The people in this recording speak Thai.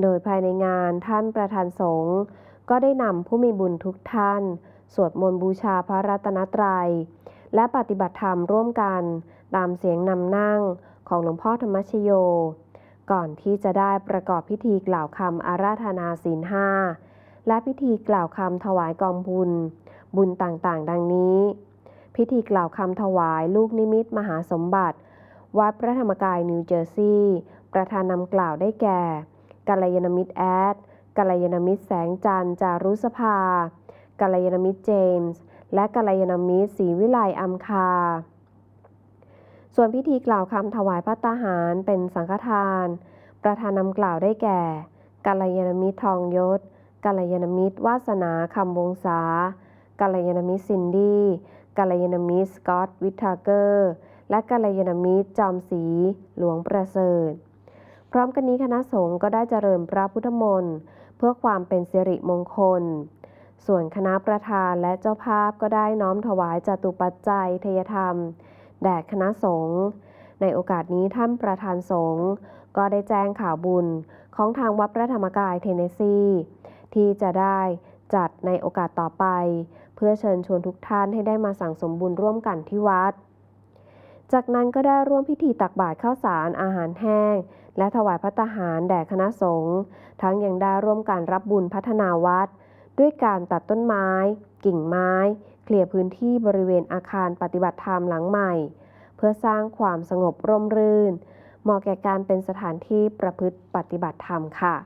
โดยภายในงานท่านประธานสงฆ์ก็ได้นำผู้มีบุญทุกท่าน สวดมนต์บูชาพระรัตนตรัย และปฏิบัติธรรมร่วมกัน ตามเสียงนำนั่งของหลวงพ่อธรรมชโย ก่อนที่จะได้ประกอบพิธีกล่าวคำอาราธนาศีลห้าและพิธีกล่าวคำถวายกองบุญ บุญต่างๆ ดังนี้ พิธีกล่าวคำถวายลูกนิมิตมหาสมบัติ วัดพระธรรมกายนิวเจอร์ซีย์ประธานนำกล่าวได้แก่ กัลยาณมิตรแอดกัลยาณมิตรแสงจันทร์จารุสภากัลยาณมิตรเจมส์ และกัลยาณมิตรศรีวิไลอัมคา ส่วนพิธีกล่าวคำถวายพระตาหารเป็นสังฆทาน ประธานนำกล่าวได้แก่กัลยาณมิตรทองยศกัลยาณมิตรวาสนาคำวงศากัลยาณมิตรซินดี้กัลยาณมิตรสกอตวิทาเกอร์ และกัลยาณมิตรจอมศรีหลวงประเสริฐ พร้อมกันนี้คณะสงฆ์ก็ได้เจริญพระพุทธมนต์เพื่อความเป็นสิริมงคล ส่วนคณะประธานและเจ้าภาพก็ได้น้อมถวายจตุปัจจัยทยธรรม แด่คณะสงฆ์ในโอกาสนี้ท่านประธานสงฆ์ก็ได้แจ้งข่าวบุญของทางวัดพระธรรมกายเทนเนสซีที่จะได้จัดในโอกาสต่อไป เพื่อเชิญชวนทุกท่านให้ได้มาสั่งสมบุญร่วมกันที่วัด จากนั้นก็ได้ร่วมพิธีตักบาตรข้าวสารอาหารแห้ง และถวายพระตาหารแด่คณะสงฆ์ทั้งยังได้ร่วมการรับบุญพัฒนาวัด ด้วยการตัดต้นไม้ กิ่งไม้ เคลียร์พื้นที่บริเวณอาคารปฏิบัติธรรมหลังใหม่ เพื่อสร้างความสงบร่มรื่นเหมาะแก่การเป็นสถานที่ประพฤติปฏิบัติธรรมค่ะ